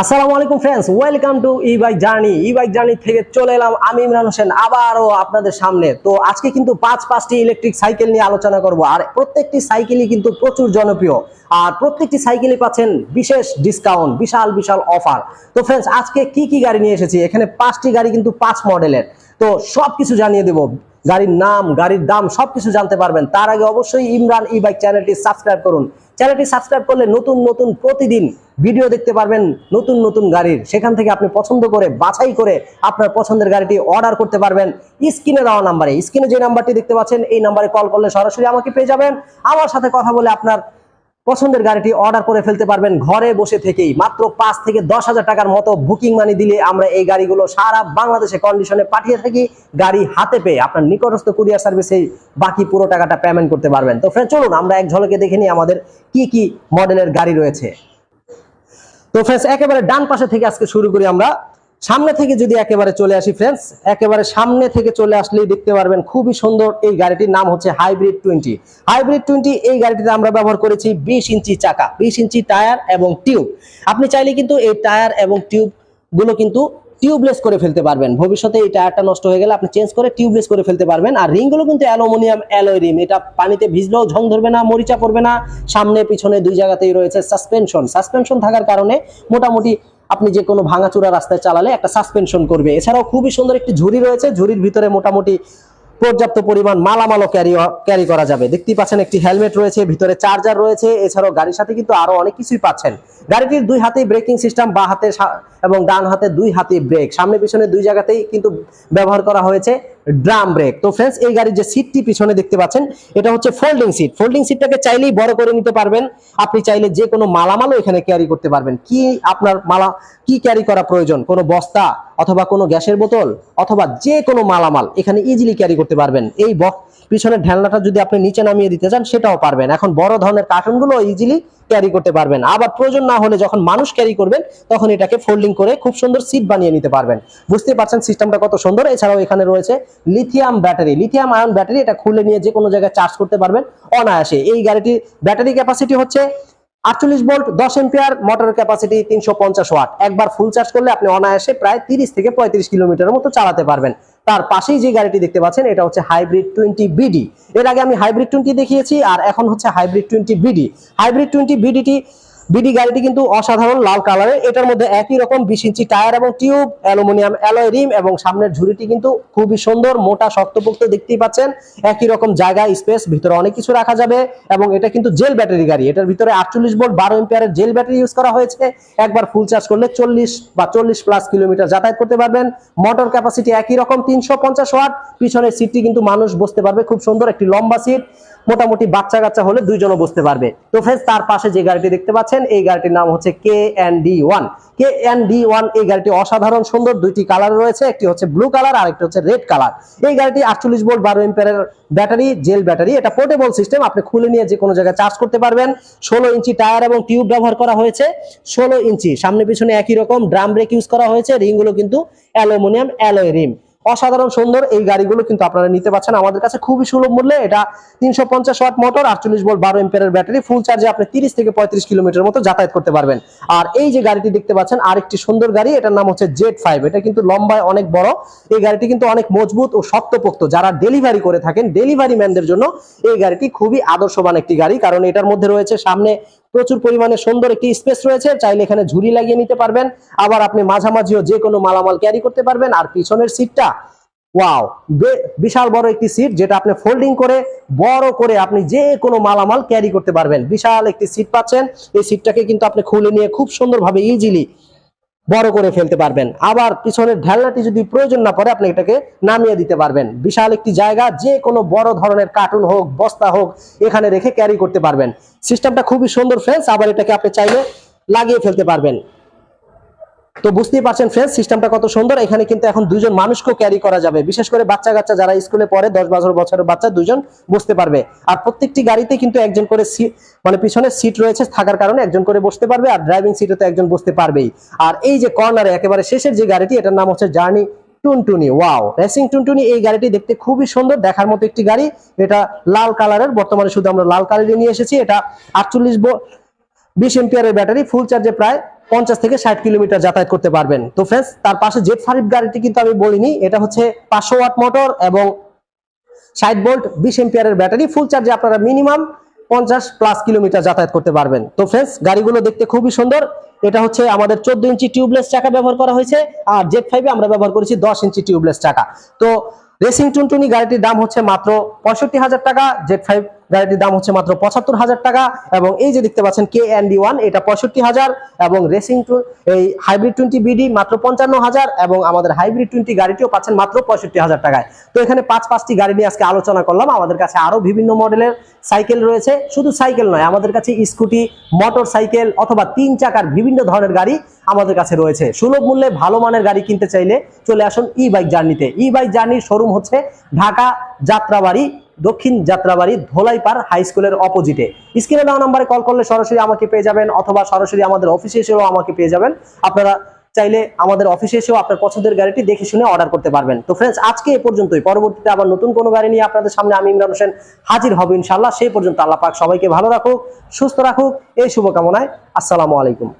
আসসালামু আলাইকুম friends welcome to E bike journey E bike journey থেকে চলে এলাম আমি ইমরান হোসেন, আবারও আপনাদের সামনে। তো আজকে কিন্তু পাঁচ পাঁচটি ইলেকট্রিক সাইকেল নিয়ে আলোচনা করব, আর প্রত্যেকটি সাইকেলই কিন্তু প্রচুর জনপ্রিয়, আর প্রত্যেকটি সাইকেলই পাচ্ছেন বিশেষ ডিসকাউন্ট বিশাল বিশাল অফার তো ফ্রেন্ডস আজকে কি কি গাড়ি নিয়ে এসেছি? এখানে পাঁচটি গাড়ি কিন্তু পাঁচ মডেলের তো সব কিছু জানিয়ে দেব, গাড়ির নাম, গাড়ির দাম সবকিছু জানতে পারবেন। তার আগে অবশ্যই ইমরান ই বাইক চ্যানেলটি সাবস্ক্রাইব করুন। চ্যানেলটি সাবস্ক্রাইব করলে নতুন নতুন প্রতিদিন ভিডিও দেখতে পারবেন নতুন নতুন গাড়ির। সেখান থেকে আপনি পছন্দ করে, বাছাই করে আপনার পছন্দের গাড়িটি অর্ডার করতে পারবেন। স্ক্রিনে দেওয়া নাম্বারে, স্ক্রিনে যে নাম্বারটি দেখতে পাচ্ছেন, এই নাম্বারে কল করলে সরাসরি আমাকে পেয়ে যাবেন। আমার সাথে কথা বলে আপনার পছন্দের গাড়িটি অর্ডার করে ফেলতে পারবেন ঘরে বসে থেকেই। মাত্র পাঁচ থেকে দশ হাজার টাকার মতো বুকিং মানি দিলে আমরা এই গাড়িগুলো সারা বাংলাদেশে কন্ডিশনে পাঠিয়ে থাকি, গাড়ি হাতে পেয়ে আপনার নিকটস্থ কুরিয়ার সার্ভিসে বাকি পুরো টাকাটা পেমেন্ট করতে পারবেন। তো ফ্রেন্ড চলুন আমরা এক ঝলকে দেখে নিই আমাদের কি কি মডেলের গাড়ি রয়েছে। তো ফ্রেন্ডস একেবারে ডান পাশে থেকে আজকে শুরু করি আমরা। সামনে থেকে যদি একেবারে চলে আসি ফ্রেন্ডস একেবারে সামনে থেকে চলে আসলেই দেখতে পারবেন খুবই সুন্দর এই গাড়িটির নাম হচ্ছে হাইব্রিড টোয়েন্টি হাইব্রিড টোয়েন্টি এই গাড়িটিতে আমরা ব্যবহার করেছি বিশ ইঞ্চি চাকা, বিশ ইঞ্চি টায়ার এবং টিউব। আপনি চাইলে কিন্তু এই টায়ার এবং টিউবগুলো কিন্তু টিউবলেস করে ফেলতে পারবেন। ভবিষ্যতে এই টায়ারটা নষ্ট হয়ে গেলে আপনি চেঞ্জ করে টিউবলেস করে ফেলতে পারবেন। আর রিংগুলো কিন্তু অ্যালুমিনিয়াম, অ্যালয় রিম এটা পানিতে ভিজলেও ঝং ধরবে না, মরিচা পড়বে না। সামনে, পিছনে দুই জায়গাতেই রয়েছে সাসপেনশন সাসপেনশন থাকার কারণে মোটামুটি আপনি যে কোনো ভাঙাচুরা রাস্তায় চালালে একটা সাসপেনশন করবে। এছাড়াও খুবই সুন্দর একটি ঝুড়ি রয়েছে। ঝুড়ির ভিতরে মোটামুটি পর্যাপ্ত পরিমাণ মালামালও ক্যারি ক্যারি করা যাবে। দেখতেই পাচ্ছেন একটি হেলমেট রয়েছে, ভিতরে চার্জার রয়েছে, এছাড়াও গাড়ির সাথে কিন্তু আরও অনেক কিছুই পাচ্ছেন। গাড়িটির দুই হাতেই ব্রেকিং সিস্টেম বা হাতে এবং ডান হাতে দুই হাতে ব্রেক সামনে পিছনে দুই জায়গাতেই কিন্তু ব্যবহার করা হয়েছে। Drum brake. তো ফ্রেন্ডস এই গাড়ির যে সিটটি পিছনে দেখতে পাচ্ছেন, এটা হচ্ছে ফোল্ডিং সিট ফোল্ডিং সিটটাকে চাইলেই বড় করে নিতে পারবেন। আপনি চাইলে যে কোনো মালামালও এখানে ক্যারি করতে পারবেন। কি আপনার মালা, কি ক্যারি করা প্রয়োজন? কোনো বস্তা অথবা কোনো গ্যাসের বোতল অথবা যে কোনো মালামাল এখানে ইজিলি ক্যারি করতে পারবেন। এই বক্স পিছনের ঢেলনাটা যদি আপনি নিচে নামিয়ে দিতে চান, সেটাও পারবেন। এখন বড় ধরনের কার্টুনগুলো ইজিলি ক্যারি করতে পারবেন। আবার প্রয়োজন না হলে যখন মানুষ ক্যারি করবেন, তখন এটাকে ফোল্ডিং করে খুব সুন্দর সিট বানিয়ে নিতে পারবেন। বুঝতে পারছেন সিস্টেমটা কত সুন্দর? এছাড়াও এখানে রয়েছে lithium battery lithium ion battery এটা খুলে নিয়ে যে কোনো জায়গায় চার্জ করতে পারবেন অনায়াসে। এই গাড়িটির ব্যাটারি ক্যাপাসিটি হচ্ছে আটচল্লিশ ভোল্ট দশ এম্পিয়ার মোটরের ক্যাপাসিটি তিনশো পঞ্চাশ ওয়াট একবার ফুল চার্জ করলে আপনি অনায়াসে প্রায় তিরিশ থেকে পঁয়ত্রিশ কিলোমিটারের মতো চালাতে পারবেন। তার পাশেই যে গাড়িটি দেখতে পাচ্ছেন, এটা হচ্ছে হাইব্রিড টোয়েন্টি বিডি। এর আগে আমি হাইব্রিড টোয়েন্টি দেখিয়েছি, আর এখন হচ্ছে hybrid twenty BD. Hybrid twenty BDT BD গাড়িটি কিন্তু অসাধারণ লাল কালারের। এটার মধ্যে একই রকম বিশ ইঞ্চি টায়ার এবং টিউব, অ্যালুমিনিয়াম অ্যালয় রিম এবং সামনের ঝুড়িটি কিন্তু খুবই সুন্দর, মোটা, শক্তপোক্ত দেখতেই পাচ্ছেন। একই রকম জায়গা, স্পেস, ভিতরে অনেক কিছু রাখা যাবে এবং এটা কিন্তু জেল ব্যাটারি গাড়ি। এটার ভিতরে আটচল্লিশ ভোল্ট বারো এম্পিয়ারের জেল ব্যাটারি ইউজ করা হয়েছে। একবার ফুল চার্জ করলে চল্লিশ বা চল্লিশ প্লাস কিলোমিটার যাতায়াত করতে পারবেন। মোটর ক্যাপাসিটি একই রকম, তিনশো পঞ্চাশ ওয়াট পিছনের সিটটি কিন্তু মানুষ বসতে পারবে। খুব সুন্দর একটি লম্বা সিট মোটামুটি বাচ্চা কাচ্চা হলে দুইজনও বসতে পারবে। তো ফ্রেন্ডস তার পাশে যে গাড়িটি দেখতে পাচ্ছেন, এই গাড়িটির নাম হচ্ছে K N D one K N D one এই গাড়িটি অসাধারণ সুন্দর, দুইটি কালার রয়েছে, একটি হচ্ছে ব্লু কালার আর একটি হচ্ছে রেড কালার এই গাড়িটি আটচল্লিশ ভোল্ট বারো এম্পিয়ারের ব্যাটারি জেল ব্যাটারি, এটা পোর্টেবল সিস্টেম আপনি খুলে নিয়ে যে কোনো জায়গায় চার্জ করতে পারবেন। ষোলো ইঞ্চি টায়ার এবং টিউব ব্যবহার করা হয়েছে। ষোলো ইঞ্চি সামনে পিছনে একই রকম ড্রাম ব্রেক ইউজ করা হয়েছে রিংগুলো কিন্তু অ্যালুমিনিয়াম অ্যালয় রিম অসাধারণ সুন্দর এই গাড়িগুলো কিন্তু আপনারা নিতে পারছেন আমাদের কাছে খুবই সুলভ মূল্যে এটা তিনশো পঞ্চাশ ওয়াট মোটর, আটচল্লিশ ভোল্ট বারো এম্পিয়ারের ব্যাটারি ফুল চার্জে আপনি তিরিশ থেকে পঁয়ত্রিশ কিলোমিটার মতো যাতায়াত করতে পারবেন। আর এই যে গাড়িটি দেখতে পাচ্ছেন, আরেকটি সুন্দর গাড়ি, এটার নাম হচ্ছে জেড ফাইভ। এটা কিন্তু লম্বায় অনেক বড়। এই গাড়িটি কিন্তু অনেক মজবুত ও শক্তপোক্ত। যারা ডেলিভারি করে থাকেন ডেলিভারি ম্যানদের জন্য এই গাড়িটি খুবই আদর্শবান একটি গাড়ি, কারণ এটার মধ্যে রয়েছে সামনে প্রচুর পরিমাণে সুন্দর একটি স্পেস রয়েছে, চাইলে এখানে ঝুড়ি লাগিয়ে নিতে পারবেন। আবার আপনি মাঝামাঝিও যে কোনো মালামাল ক্যারি করতে পারবেন, আর পিছনের সিটটা ওয়াও বিশাল বড় একটি সিট যেটা আপনি ফোল্ডিং করে, বড় করে আপনি যে কোনো মালামাল ক্যারি করতে পারবেন। বিশাল একটি সিট পাচ্ছেন। এই সিটটাকে কিন্তু আপনি খুলে নিয়ে খুব সুন্দরভাবে ইজিলি বড় করে ফেলতে পারবেন। আবার পিছনের ঢালনাটি যদি প্রয়োজন না পড়ে, আপনি এটাকে নামিয়ে দিতে পারবেন। বিশাল একটি জায়গা যে কোনো বড় ধরনের কার্টুন হোক, বস্তা হোক, এখানে রেখে ক্যারি করতে পারবেন। সিস্টেমটা খুবই সুন্দর ফ্রেন্ডস আবার এটাকে আপনি চাইলে লাগিয়ে ফেলতে পারবেন। তো বুঝতেই পারছেন ফ্রেন্ডস সিস্টেমটা কত সুন্দর। এখানে কিন্তু এখন দুজন মানুষকেও ক্যারি করা যাবে। বিশেষ করে বাচ্চা কাচ্চা যারা স্কুলে পড়ে, দশ বারো বছরের বাচ্চা দুজন বসতে পারবে। আর প্রত্যেকটি গাড়িতে কিন্তু একজন করে মানে পিছনে সিট রয়েছে থাকার কারণে একজন করে বসতে পারবে আর ড্রাইভিং সিটে তো একজন বসতে পারবেই। আর এই যে কর্নারে একেবারে শেষের যে গাড়িটি, এটার নাম হচ্ছে জার্নি টুনটুনি। ওয়াও রেসিং টুনটুনি এই গাড়িটি দেখতে খুবই সুন্দর, দেখার মতো একটি গাড়ি। এটা লাল কালারের বর্তমানে শুধু আমরা লাল কালারে নিয়ে এসেছি। এটা আটচল্লিশ বিশ এম্পিয়ারের ব্যাটারি ফুল চার্জে প্রায় পঞ্চাশ থেকে ষাট কিলোমিটার যাতায়াত করতে পারবেন। তো ফ্রেন্ডস তার পাশে জেট ফারিফ গাড়িটি কিন্তু আমি বলিনি, এটা হচ্ছে পাঁচশো ওয়াট মোটর এবং ষাট ভোল্ট বিশ এম্পিয়ারের ব্যাটারি ফুল চার্জে আপনারা মিনিমাম পঞ্চাশ প্লাস কিলোমিটার যাতায়াত করতে পারবেন। তো ফ্রেন্ডস গাড়িগুলো দেখতে খুবই সুন্দর। এটা হচ্ছে আমাদের চোদ্দ ইঞ্চি টিউবলেস চাকা ব্যবহার করা হয়েছে আর জেড ফাইভে আমরা ব্যবহার করেছি দশ ইঞ্চি টিউবলেস চাকা। তো রেসিং টুনটুনি গাড়িটির দাম হচ্ছে মাত্র পঁয়ষট্টি হাজার টাকা জেড ফাইভ গাড়িটির দাম হচ্ছে মাত্র পঁচাত্তর হাজার টাকা এবং এই যে দেখতে পাচ্ছেন কে ডি ওয়ান এটা পঁয়ষট্টি হাজার এবং রেসিং এই হাইব্রিড টোয়েন্টি বিডি মাত্র পঞ্চান্ন হাজার এবং আমাদের হাইব্রিড টোয়েন্টি গাড়িটিও পাচ্ছেন মাত্র পঁয়ষট্টি হাজার টাকায়। তো এখানে পাঁচ পাঁচটি গাড়ি নিয়ে আজকে আলোচনা করলাম। আমাদের কাছে আরও বিভিন্ন মডেলের সাইকেল রয়েছে। শুধু সাইকেল নয়, আমাদের কাছে স্কুটি, মোটর সাইকেল অথবা তিন চাকার বিভিন্ন ধরনের গাড়ি আমাদের কাছে রয়েছে। সুলভ মূল্যে ভালো মানের গাড়ি কিনতে চাইলে চলে আসুন ই বাইক জার্নিতে ই বাইক জার্নির শোরুম হচ্ছে ঢাকা যাত্রাবাড়ি দক্ষিণ যাত্রাবাড়ি ধোলাইপাড় হাই স্কুলের অপোজিটে স্ক্রিনে দেওয়া নাম্বারে কল করলে সরাসরি আমাকে পেয়ে যাবেন, অথবা সরাসরি আমাদের অফিসে এসেও আমাকে পেয়ে যাবেন। আপনারা চাইলে আমাদের অফিসে এসেও আপনার পছন্দের গাড়িটি দেখে শুনে অর্ডার করতে পারবেন। তো ফ্রেন্ডস আজকে এ পর্যন্তই। পরবর্তীতে আবার নতুন কোনো গাড়ি নিয়ে আপনাদের সামনে আমি ইমরান হোসেন হাজির হব ইনশাল্লাহ সেই পর্যন্ত আল্লাহ পাক সবাইকে ভালো রাখুক, সুস্থ রাখুক। এই শুভকামনায় আসসালামু আলাইকুম।